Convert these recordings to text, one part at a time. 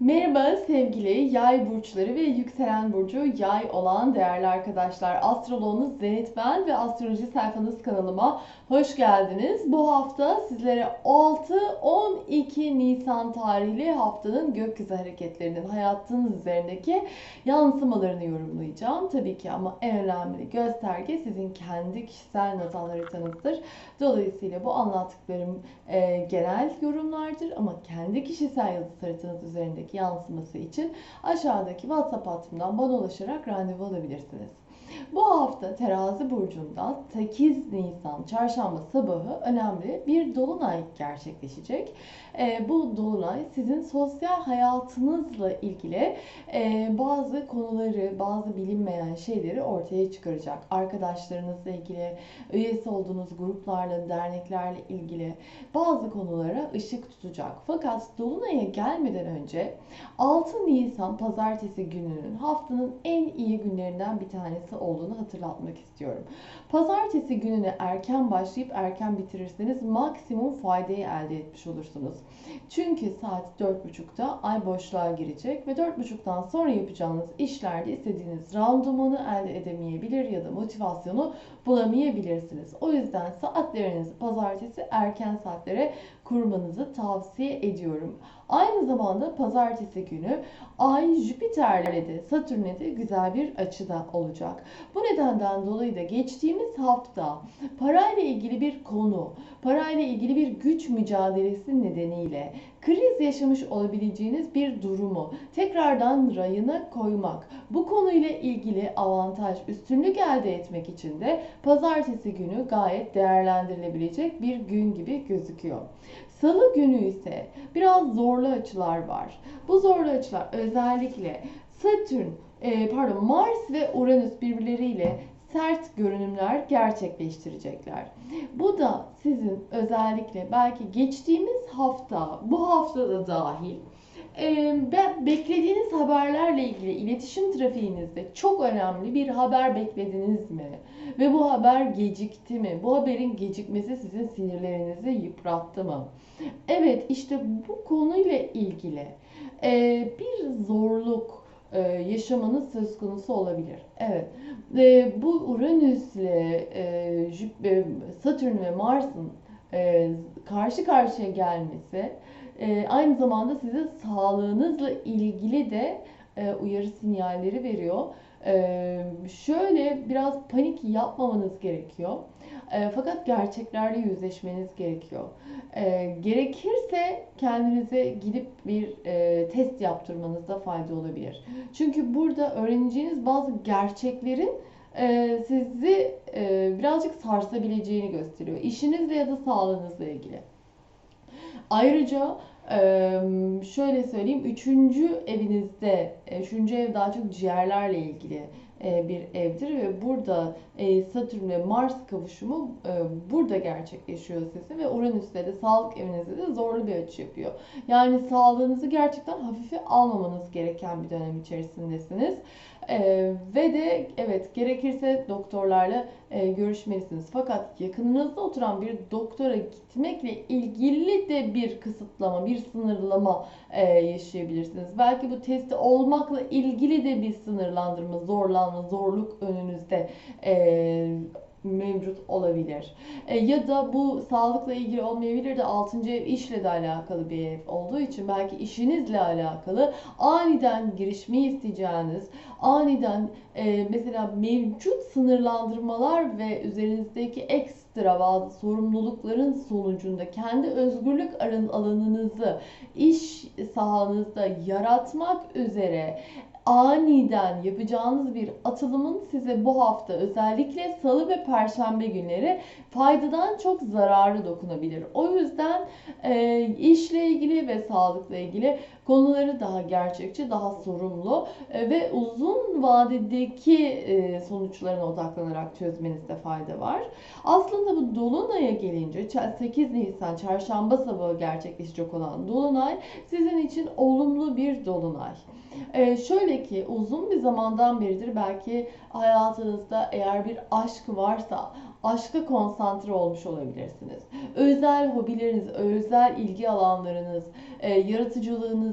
Merhaba sevgili yay burçları ve yükselen burcu yay olan değerli arkadaşlar. Astroloğunuz Zenit ben ve astroloji sayfanız kanalıma hoş geldiniz. Bu hafta sizlere 6-12 Nisan tarihli haftanın gökyüzü hareketlerinin hayatınız üzerindeki yansımalarını yorumlayacağım. Tabii ki ama en önemli gösterge sizin kendi kişisel natal haritanızdır. Dolayısıyla bu anlattıklarım e, genel yorumlardır ama kendi kişisel yıldız haritanız üzerindeki yansıması için aşağıdaki WhatsApp hattımdan bana ulaşarak randevu alabilirsiniz. Bu hafta terazi burcunda 8 Nisan çarşamba sabahı önemli bir dolunay gerçekleşecek. E, bu dolunay sizin sosyal hayatınızla ilgili e, bazı konuları, bazı bilinmeyen şeyleri ortaya çıkaracak. Arkadaşlarınızla ilgili, üyesi olduğunuz gruplarla, derneklerle ilgili bazı konulara ışık tutacak. Fakat dolunaya gelmeden önce 6 Nisan pazartesi gününün haftanın en iyi günlerinden bir tanesi olduğunu hatırlatmak istiyorum. Pazartesi gününe erken başlayıp erken bitirirseniz maksimum faydayı elde etmiş olursunuz. Çünkü saat 4.30'da ay boşluğa girecek ve 4.30'dan sonra yapacağınız işlerde istediğiniz randımanı elde edemeyebilir ya da motivasyonu bulamayabilirsiniz. O yüzden saatlerinizi pazartesi erken saatlere kurmanızı tavsiye ediyorum. Aynı zamanda pazartesi günü Ay Jüpiter'le de Satürn'e de güzel bir açıda olacak. Bu nedenden dolayı da geçtiğimiz hafta parayla ilgili bir konu, parayla ilgili bir güç mücadelesi nedeniyle kriz yaşamış olabileceğiniz bir durumu tekrardan rayına koymak, bu konuyla ilgili avantaj, üstünlük elde etmek için de pazartesi günü gayet değerlendirilebilecek bir gün gibi gözüküyor. Salı günü ise biraz zorlu açılar var. Bu zorlu açılar özellikle Satürn, e, pardon Mars ve Uranüs birbirleriyle sert görünümler gerçekleştirecekler. Bu da sizin özellikle belki geçtiğimiz hafta, bu hafta da dahil e, beklediğiniz haberlerle ilgili iletişim trafiğinizde çok önemli bir haber beklediniz mi? Ve bu haber gecikti mi? Bu haberin gecikmesi sizin sinirlerinizi yıprattı mı? Evet işte bu konuyla ilgili bir zorluk e, yaşamanız söz konusu olabilir. Evet. E, bu Uranüs ile e, Satürn ve Mars'ın e, karşı karşıya gelmesi e, aynı zamanda size sağlığınızla ilgili de e, uyarı sinyalleri veriyor. E, şöyle biraz panik yapmamanız gerekiyor. E, fakat gerçeklerle yüzleşmeniz gerekiyor. E, gerekirse kendinize gidip bir e, test yaptırmanızda fayda olabilir. Çünkü burada öğreneceğiniz bazı gerçeklerin e, sizi e, birazcık sarsabileceğini gösteriyor. İşinizle ya da sağlığınızla ilgili. Ayrıca şöyle söyleyeyim, üçüncü evinizde, üçüncü ev daha çok ciğerlerle ilgili bir evdir ve burada Satürn ve Mars kavuşumu burada gerçekleşiyor sizin ve Uranüs'te de sağlık evinizde de zorlu bir açı yapıyor. Yani sağlığınızı gerçekten hafife almamanız gereken bir dönem içerisindesiniz. Ee, ve de evet gerekirse doktorlarla e, görüşmelisiniz. Fakat yakınınızda oturan bir doktora gitmekle ilgili de bir kısıtlama, bir sınırlama e, yaşayabilirsiniz. Belki bu testi olmakla ilgili de bir sınırlandırma, zorlanma, zorluk önünüzde e, mevcut olabilir. E, ya da bu sağlıkla ilgili olmayabilir de 6. ev işle de alakalı bir ev olduğu için belki işinizle alakalı aniden girişmeyi isteyeceğiniz, aniden e, mesela mevcut sınırlandırmalar ve üzerinizdeki ekstra bazı sorumlulukların sonucunda kendi özgürlük alanınızı iş sahanızda yaratmak üzere aniden yapacağınız bir atılımın size bu hafta özellikle salı ve perşembe günleri faydadan çok zararı dokunabilir. O yüzden e, işle ilgili ve sağlıkla ilgili konuları daha gerçekçi, daha sorumlu e, ve uzun vadedeki e, sonuçlarına odaklanarak çözmenizde fayda var. Aslında bu Dolunay'a gelince 8 Nisan çarşamba sabahı gerçekleşecek olan Dolunay sizin için olumlu bir Dolunay. E, şöyle ki uzun bir zamandan beridir belki hayatınızda eğer bir aşk varsa aşka konsantre olmuş olabilirsiniz. Özel hobileriniz, özel ilgi alanlarınız, e,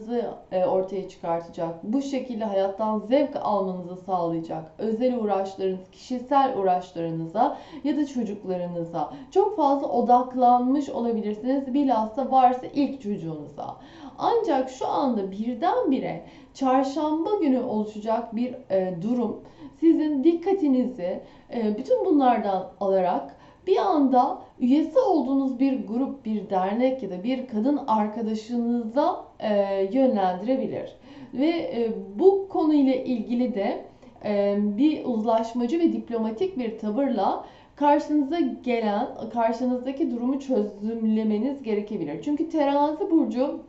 yaratıcılığınızı e, ortaya çıkartacak. Bu şekilde hayattan zevk almanızı sağlayacak. Özel uğraşlarınız, kişisel uğraşlarınıza ya da çocuklarınıza çok fazla odaklanmış olabilirsiniz. Bilhassa varsa ilk çocuğunuza. Ancak şu anda birdenbire çarşamba günü oluşacak bir e, durum sizin dikkatinizi e, bütün bunlardan alarak bir anda üyesi olduğunuz bir grup, bir dernek ya da bir kadın arkadaşınıza e, yönlendirebilir. Ve e, bu konuyla ilgili de e, bir uzlaşmacı ve diplomatik bir tavırla karşınıza gelen, karşınızdaki durumu çözümlemeniz gerekebilir. Çünkü terazi burcu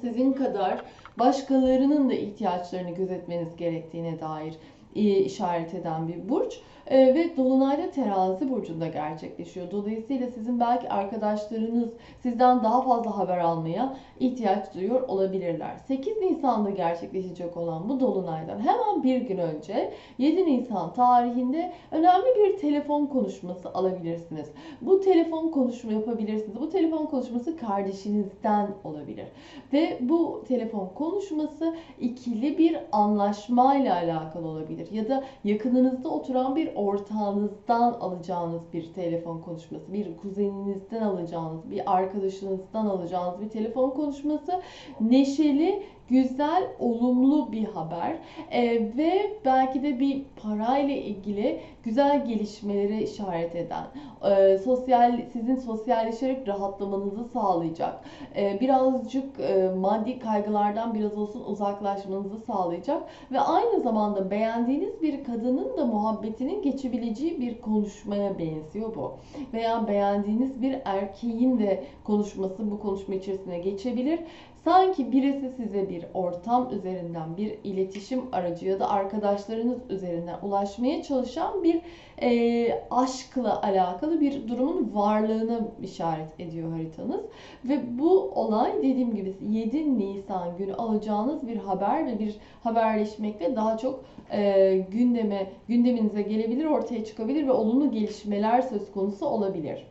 sizin kadar başkalarının da ihtiyaçlarını gözetmeniz gerektiğine dair e, işaret eden bir burç. E, ve Dolunay'da terazi burcunda gerçekleşiyor. Dolayısıyla sizin belki arkadaşlarınız sizden daha fazla haber almaya ihtiyaç duyuyor olabilirler. 8 Nisan'da gerçekleşecek olan bu Dolunay'dan hemen bir gün önce 7 Nisan tarihinde önemli bir telefon konuşması alabilirsiniz. Bu telefon konuşma yapabilirsiniz. Bu telefon konuşması kardeşinizden olabilir. Ve bu telefon konuşması ikili bir anlaşmayla alakalı olabilir. Ya da yakınınızda oturan bir ortağınızdan alacağınız bir telefon konuşması, bir kuzeninizden alacağınız, bir arkadaşınızdan alacağınız bir telefon konuşması neşeli, güzel, olumlu bir haber Ee, ve belki de bir parayla ilgili güzel gelişmeleri işaret eden, e, sosyal sizin sosyalleşerek rahatlamanızı sağlayacak, e, birazcık e, maddi kaygılardan biraz olsun uzaklaşmanızı sağlayacak ve aynı zamanda beğendiğiniz bir kadının da muhabbetinin geçebileceği bir konuşmaya benziyor bu. Veya beğendiğiniz bir erkeğin de konuşması bu konuşma içerisine geçebilir. Sanki birisi size bir ortam üzerinden, bir iletişim aracı ya da arkadaşlarınız üzerinden ulaşmaya çalışan bir e, aşkla alakalı bir durumun varlığına işaret ediyor haritanız. Ve bu olay dediğim gibi 7 Nisan günü alacağınız bir haber ve bir haberleşmekle daha çok e, gündeme gündeminize gelebilir, ortaya çıkabilir ve olumlu gelişmeler söz konusu olabilir.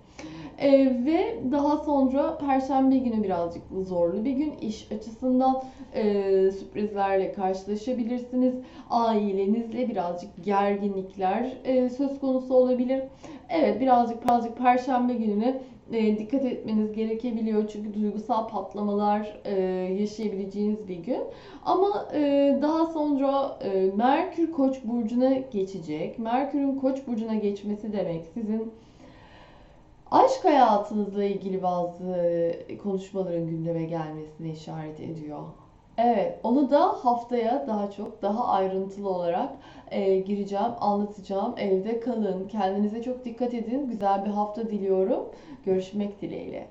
E, ve daha sonra Perşembe günü birazcık zorlu bir gün. iş açısından e, sürprizlerle karşılaşabilirsiniz. Ailenizle birazcık gerginlikler e, söz konusu olabilir. Evet birazcık birazcık Perşembe gününe e, dikkat etmeniz gerekebiliyor. Çünkü duygusal patlamalar e, yaşayabileceğiniz bir gün. Ama e, daha sonra e, Merkür Koç burcuna geçecek. Merkür'ün Koç burcuna geçmesi demek sizin aşk hayatınızla ilgili bazı konuşmaların gündeme gelmesine işaret ediyor. Evet, onu da haftaya daha çok, daha ayrıntılı olarak e, gireceğim, anlatacağım. Evde kalın, kendinize çok dikkat edin. Güzel bir hafta diliyorum. Görüşmek dileğiyle.